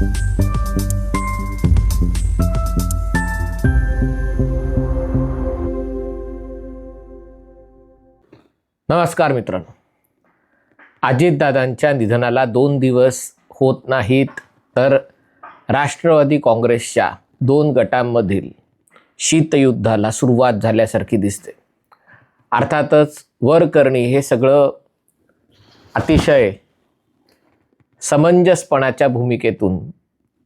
नमस्कार मित्रांनो. अजितदादांच्या निधनाला दोन दिवस होत नाहीत तर राष्ट्रवादी काँग्रेसच्या दोन गटांमधील शीतयुद्धाला सुरुवात झाल्यासारखी दिसते. अर्थातच वरकरणी हे सगळं अतिशय समंजसपणाच्या भूमिकेतून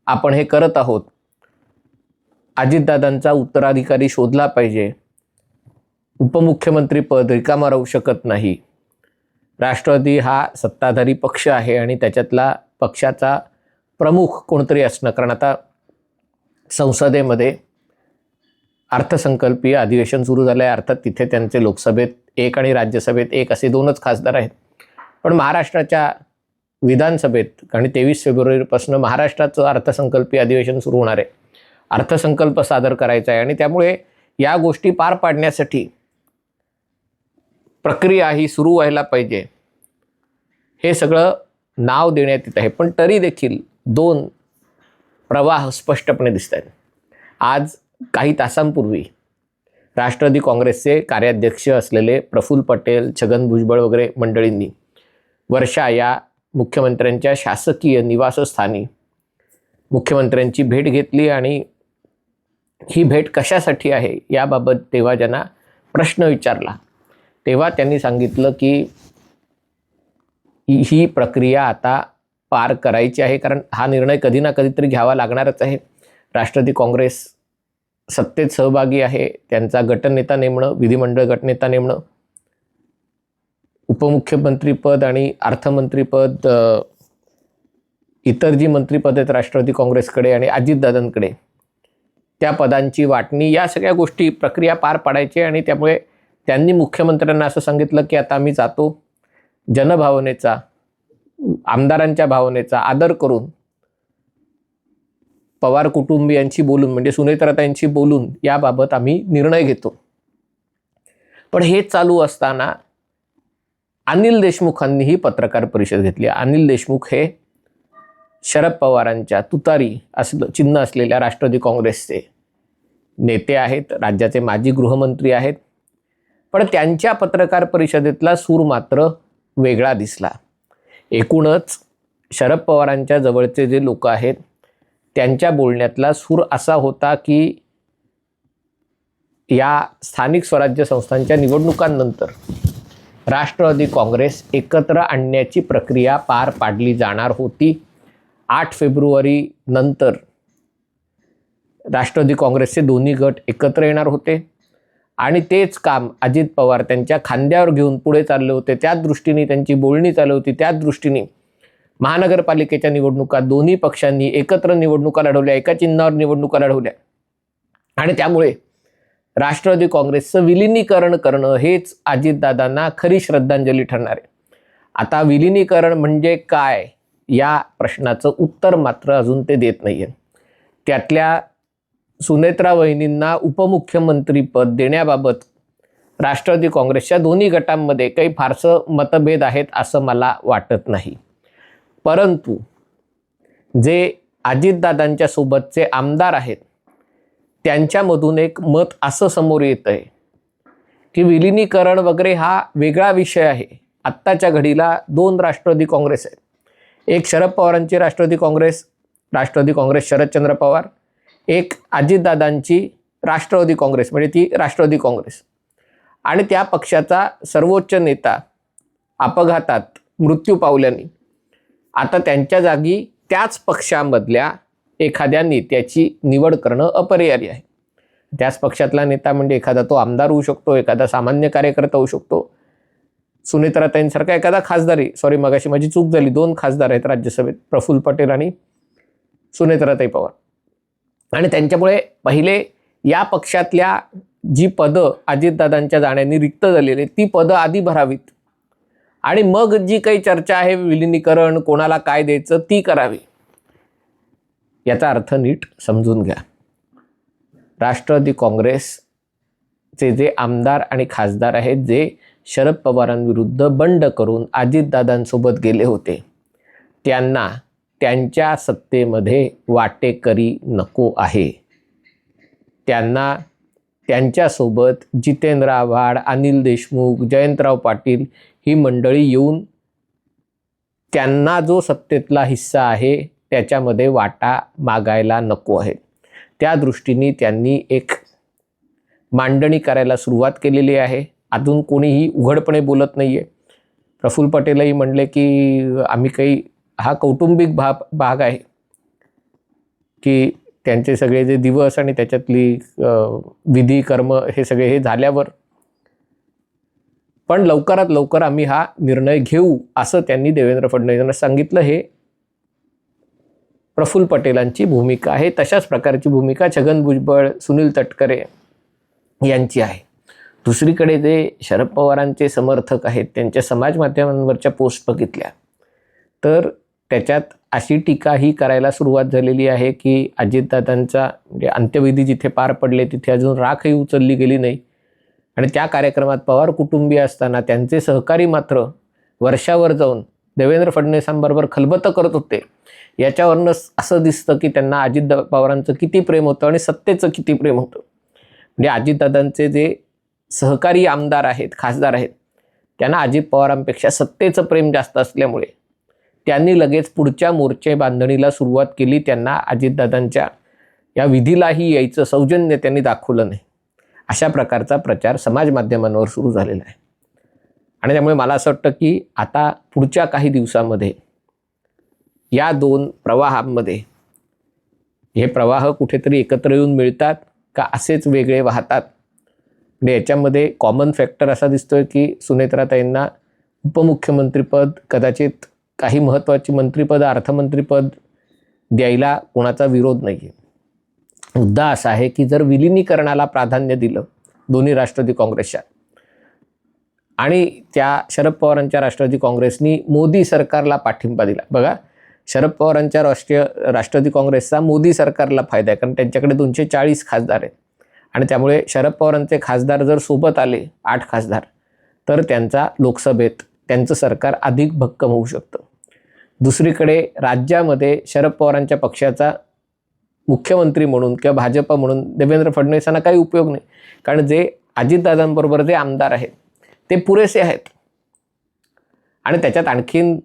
आपण हे करत आहोत. अजितदादांचा उत्तराधिकारी शोधला पाहिजे. उपमुख्यमंत्री पद रिकामा राहू शकत नाही. राष्ट्रवादी हा सत्ताधारी पक्ष आहे आणि त्याच्यातला पक्षाचा प्रमुख कोणतरी असणं कारण आता संसदेमध्ये अर्थसंकल्पीय अधिवेशन सुरू झालं आहे अर्थात तिथे त्यांचे लोकसभेत एक आणि राज्यसभेत एक असे दोनच खासदार आहेत. पण महाराष्ट्राच्या विधानसभेत आणि तेवीस फेब्रुवारीपासून महाराष्ट्राचं अर्थसंकल्पीय अधिवेशन सुरू होणार आहे. अर्थसंकल्प सादर करायचा आहे आणि त्यामुळे या गोष्टी पार पाडण्यासाठी प्रक्रिया ही सुरू व्हायला पाहिजे. हे सगळं नाव देण्यात येत आहे. पण तरी देखील दोन प्रवाह स्पष्टपणे दिसत आहेत. आज काही तासांपूर्वी राष्ट्रवादी काँग्रेसचे कार्याध्यक्ष असलेले प्रफुल्ल पटेल छगन भुजबळ वगैरे मंडळींनी वर्षा या मुख्यमंत्र्यांच्या शासकीय निवासस्थानी मुख्यमंत्र्यांची भेट घेतली आणि ही भेट कशासाठी आहे याबाबत तेव्हा ज्यांना प्रश्न विचारला तेव्हा त्यांनी सांगितलं की ही प्रक्रिया आता पार करायची आहे कारण हा निर्णय कधी ना कधीतरी घ्यावा लागणारच आहे. राष्ट्रवादी काँग्रेस सत्तेत सहभागी आहे त्यांचा गटनेता नेमणं विधिमंडळ गटनेता नेमणं उपमुख्यमंत्रीपद आणि अर्थमंत्रीपद इतर जी मंत्रीपद आहेत राष्ट्रवादी काँग्रेसकडे आणि अजितदादांकडे त्या पदांची वाटणी या सगळ्या गोष्टी प्रक्रिया पार पाडायची आणि त्यामुळे त्यांनी मुख्यमंत्र्यांना असं सांगितलं की आता आम्ही जातो जनभावनेचा आमदारांच्या भावनेचा आदर करून पवार कुटुंबियांशी बोलून म्हणजे सुनेत्रतांशी बोलून याबाबत आम्ही निर्णय घेतो. पण हे चालू असताना अनिल देशमुखांनीही पत्रकार परिषद घेतली. अनिल देशमुख हे शरद पवारांच्या तुतारी असलं चिन्ह असलेल्या राष्ट्रवादी काँग्रेसचे नेते आहेत राज्याचे माजी गृहमंत्री आहेत. पण त्यांच्या पत्रकार परिषदेतला सूर मात्र वेगळा दिसला. एकूणच शरद पवारांच्या जवळचे जे लोक आहेत त्यांच्या बोलण्यातला सूर असा होता की या स्थानिक स्वराज्य संस्थांच्या निवडणुकांनंतर राष्ट्रवादी काँग्रेस एकत्र आणण्याची प्रक्रिया पार पाडली जाणार होती. आठ फेब्रुवारी नंतर राष्ट्रवादी काँग्रेसचे दोन्ही गट एकत्र येणार होते. आणि तेच काम अजित पवार त्यांच्या खांद्यावर घेऊन पुढे चालले होते. त्या दृष्टीने त्यांची बोलणी चालू होती. त्या दृष्टीने महानगरपालिकेच्या निवडणुका दोन्ही पक्षांनी एकत्र निवडणुका लढवल्या. एका चिन्हावर निवडणुका लढवल्या. आणि त्यामुळे राष्ट्रवादी काँग्रेसचं विलिनीकरण करणं हेच अजितदादांना खरी श्रद्धांजली ठरणार आहे. आता विलिनीकरण म्हणजे काय? या प्रश्नाचं उत्तर मात्र अजून ते देत नाही आहे त्यातल्या सुनेत्रा वहिनींना उपमुख्यमंत्रीपद देण्याबाबत राष्ट्रवादी काँग्रेसच्या दोन्ही गटांमध्ये काही फारसं मतभेद आहेत असं मला वाटत नाही. परंतु जे अजितदादांच्या सोबतचे आमदार आहेत त्यांच्यामधून एक मत असं समोर येत आहे की विलिनीकरण वगैरे हा वेगळा विषय आहे. आत्ताच्या घडीला दोन राष्ट्रवादी काँग्रेस आहेत. एक शरद पवारांची राष्ट्रवादी काँग्रेस राष्ट्रवादी काँग्रेस शरदचंद्र पवार. एक अजितदादांची राष्ट्रवादी काँग्रेस म्हणजे ती राष्ट्रवादी काँग्रेस. आणि त्या पक्षाचा सर्वोच्च नेता अपघातात मृत्यू पावल्याने. आता त्यांच्या जागी त्याच पक्षामधल्या एखाद्या नेत्याची निवड करणं अपरिहार्य आहे. त्याच पक्षातला नेता म्हणजे एखादा तो आमदार होऊ शकतो एखादा सामान्य कार्यकर्ता होऊ शकतो. सुनेत्राताईंसारखा एखादा खासदारी सॉरी मगाशी माझी चूक झाली दोन खासदार आहेत राज्यसभेत प्रफुल्ल पटेल आणि सुनेत्राताई पवार. आणि त्यांच्यामुळे पहिले या पक्षातल्या जी पदं अजितदादांच्या जाण्याने रिक्त झालेली ती पदं आधी भरावीत. आणि मग जी काही चर्चा आहे विलिनीकरण कोणाला काय द्यायचं ती करावी. याचा अर्थ नीट समजून घ्या. राष्ट्रवादी काँग्रेसचे जे आमदार आणि खासदार आहेत जे शरद पवारांविरुद्ध बंड करून अजितदादांसोबत गेले होते त्यांना त्यांच्या सत्तेमध्ये वाटेकरी नको आहे. त्यांना त्यांच्यासोबत जितेंद्र आव्हाड अनिल देशमुख जयंतराव पाटील ही मंडळी येऊन त्यांना जो सत्तेतला हिस्सा आहे त्याच्यामध्ये वाटा मागायला नको आहे त्या दृष्टीने त्यांनी एक मांडणी करायला सुरुवात केलेली आहे. अजून कोणीही उघडपणे बोलत नाही आहे प्रफुल्ल पटेलही म्हणले की आम्ही काही हा कौटुंबिक भाग भाग आहे की त्यांचे सगळे जे दिवस आणि त्याच्यातली विधी कर्म हे सगळे हे झाल्यावर पण लवकरात लवकर आम्ही हा निर्णय घेऊ असं त्यांनी देवेंद्र फडणवीसांना सांगितलं. हे प्रफुल्ल पटेलांची भूमिका आहे. तशाच प्रकारची भूमिका छगन भुजबळ सुनील तटकरे यांची आहे. दुसरीकडे जे शरद पवारांचे समर्थक आहेत त्यांच्या समाज माध्यमांवरच्या पोस्ट बघितल्या तर त्याच्यात अशी टीका ही करायला सुरुवात झालेली आहे की अजितदादांचा म्हणजे अंत्यविधी जिथे पार पडले तिथे अजून राखही उचलली गेली नाही. आणि त्या कार्यक्रमात पवार कुटुंबीय असताना त्यांचे सहकारी मात्र वर्षावर जाऊन देवेंद्र फडणवीसांबरोबर खलबतं करत होते. याच्यावरनं असं दिसतं की त्यांना अजित पवारांचं किती प्रेम होतं आणि सत्तेचं किती प्रेम होतं. म्हणजे अजितदादांचे जे सहकारी आमदार आहेत खासदार आहेत त्यांना अजित पवारांपेक्षा सत्तेचं प्रेम जास्त असल्यामुळे त्यांनी लगेच पुढच्या मोर्चे बांधणीला सुरुवात केली. त्यांना अजितदादांच्या या विधीलाही यायचं सौजन्य त्यांनी दाखवलं नाही. अशा प्रकारचा प्रचार समाज माध्यमांवर सुरू झालेला आहे. आणि त्यामुळे मला असं वाटतं की आता पुढच्या काही दिवसामध्ये या दोन प्रवाहांमध्ये. हे प्रवाह कुठेतरी एकत्र येऊन मिळतात का असेच वेगळे वाहतात? म्हणजे याच्यामध्ये कॉमन फॅक्टर असा दिसतोय की सुनेत्राताईंना उपमुख्यमंत्रीपद कदाचित काही महत्त्वाची मंत्रिपद अर्थमंत्रीपद द्यायला कोणाचा विरोध नाही आहे मुद्दा असा आहे की जर विलिनीकरणाला प्राधान्य दिलं दोन्ही राष्ट्रवादी काँग्रेसच्या आणि त्या शरद पवारांच्या राष्ट्रवादी काँग्रेसनी मोदी सरकारला पाठिंबा दिला. बघा शरद पवारांच्या राष्ट्रीय राष्ट्रवादी काँग्रेसचा मोदी सरकारला फायदा आहे कारण त्यांच्याकडे दोनशे चाळीस खासदार आहेत. आणि त्यामुळे शरद पवारांचे खासदार जर सोबत आले आठ खासदार तर त्यांचा लोकसभेत त्यांचं सरकार अधिक भक्कम होऊ शकतं. दुसरीकडे राज्यामध्ये शरद पवारांच्या पक्षाचा मुख्यमंत्री म्हणून किंवा भाजप म्हणून देवेंद्र फडणवीसांना काही उपयोग नाही. कारण जे अजितदादांबरोबर जे आमदार आहेत ते पुरेसे आहेत. आणि त्याच्यात आणखीन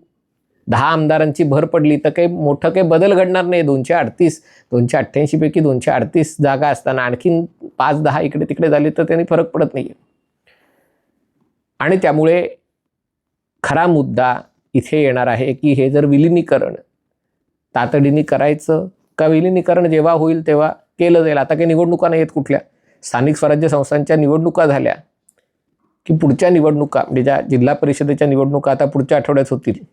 दहा आमदारांची भर पडली तर काही मोठं काही बदल घडणार नाही. दोनशे अडतीस दोनशे अठ्ठ्याऐंशीपैकी दोनशे अडतीस जागा असताना आणखीन पाच दहा इकडे तिकडे झाली तर त्यांनी फरक पडत नाही आणि त्यामुळे खरा मुद्दा इथे येणार आहे की हे जर विलिनीकरण तातडीने करायचं का विलिनीकरण जेव्हा होईल तेव्हा केलं जाईल. आता काही निवडणुका नाही आहेत कुठल्या. स्थानिक स्वराज्य संस्थांच्या निवडणुका झाल्या की पुढच्या निवडणुका म्हणजे ज्या जिल्हा परिषदेच्या निवडणुका आता पुढच्या आठवड्यात होतील.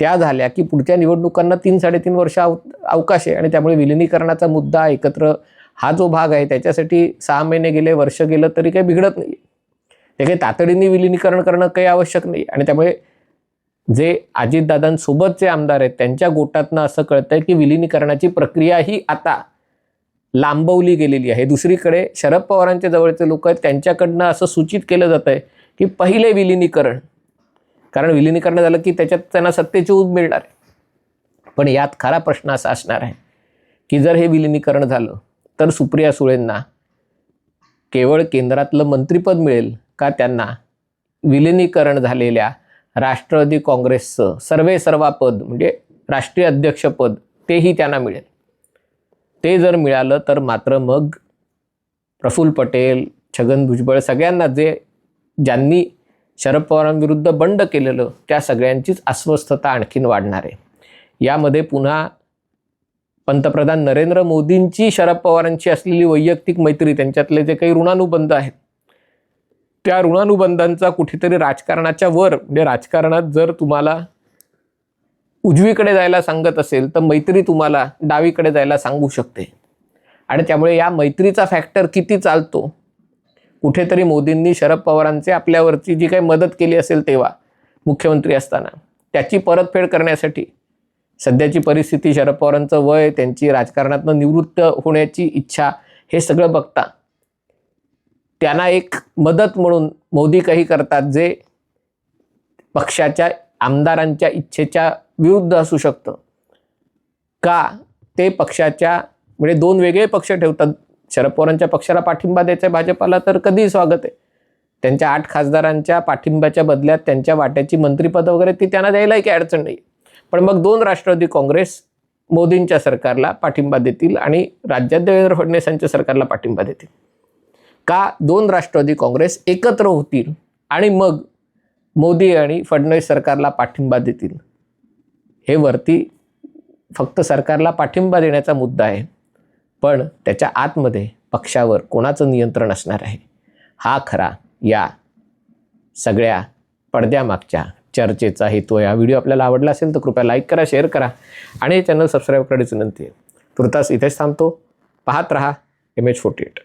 त्या झाल्या की पुढच्या निवडणुकांना तीन साडेतीन वर्ष अव अवकाश आहे आणि त्यामुळे विलिनीकरणाचा मुद्दा एकत्र हा जो भाग आहे त्याच्यासाठी सहा महिने गेले वर्ष गेलं तरी काही बिघडत नाही ते काही तातडीने विलिनीकरण करणं काही आवश्यक नाही आणि त्यामुळे जे अजितदादांसोबतचे आमदार आहेत त्यांच्या गोटातनं असं कळतंय की विलिनीकरणाची प्रक्रिया ही आता लांबवली गेलेली आहे. दुसरीकडे शरद पवारांच्या जवळचे लोक आहेत त्यांच्याकडनं असं सूचित केलं जातं आहे की पहिले विलिनीकरण कारण विलिनीकरण झालं की त्याच्यात त्यांना सत्तेची ऊब मिळणार आहे. पण यात खरा प्रश्न असा असणार आहे की जर हे विलिनीकरण झालं तर सुप्रिया सुळेंना केवळ केंद्रातलं मंत्रिपद मिळेल का त्यांना विलिनीकरण झालेल्या राष्ट्रवादी काँग्रेसचं सर्वे सर्वा पद म्हणजे राष्ट्रीय अध्यक्षपद तेही त्यांना मिळेल? ते जर मिळालं तर मात्र मग प्रफुल्ल पटेल छगन भुजबळ सगळ्यांना जे ज्यांनी शरद पवारांविरुद्ध बंड केलेलं त्या सगळ्यांचीच अस्वस्थता आणखीन वाढणार आहे. यामध्ये पुन्हा पंतप्रधान नरेंद्र मोदींची शरद पवारांची असलेली वैयक्तिक मैत्री त्यांच्यातले जे काही ऋणानुबंध आहेत त्या ऋणानुबंधांचा कुठेतरी राजकारणाच्या वर म्हणजे राजकारणात जर तुम्हाला उजवीकडे जायला सांगत असेल तर मैत्री तुम्हाला डावीकडे जायला सांगू शकते. आणि त्यामुळे या मैत्रीचा फॅक्टर किती चालतो कुठेतरी मोदींनी शरद पवारांचे आपल्यावरची जी काही मदत केली असेल तेव्हा मुख्यमंत्री असताना त्याची परतफेड करण्यासाठी सध्याची परिस्थिती शरद पवारांचं वय त्यांची राजकारणातनं निवृत्त होण्याची इच्छा हे सगळं बघता त्यांना एक मदत म्हणून मोदी काही करतात जे पक्षाच्या आमदारांच्या इच्छेच्या विरुद्ध असू शकतं. का? ते पक्षाच्या म्हणजे दोन वेगळे पक्ष ठेवतात शरद पवारांच्या पक्षाला पाठिंबा द्यायचा भाजपाला तर कधीही स्वागत आहे. त्यांच्या आठ खासदारांच्या पाठिंब्याच्या बदल्यात त्यांच्या वाट्याची मंत्रिपद वगैरे ती त्यांना द्यायला काही अडचण नाही पण मग दोन राष्ट्रवादी काँग्रेस मोदींच्या सरकारला पाठिंबा देतील आणि राज्यात देवेंद्र फडणवीसांच्या सरकारला पाठिंबा देतील. का दोन राष्ट्रवादी काँग्रेस एकत्र होतील आणि मग मोदी आणि फडणवीस सरकारला पाठिंबा देतील? हे वरती फक्त सरकारला पाठिंबा देण्याचा मुद्दा आहे. पण त्याच्या आतमध्ये पक्षावर कोणाचं नियंत्रण असणार आहे? हा खरा या सगळ्या पडद्यामागच्या चर्चेचा हेतू आहे. हा व्हिडिओ आपल्याला आवडला असेल तर कृपया लाईक करा शेअर करा आणि चॅनल सबस्क्राईब करायची विनंती आहे. तुर्तास इथेच थांबतो. पाहत रहा एम एच फोर्टी एट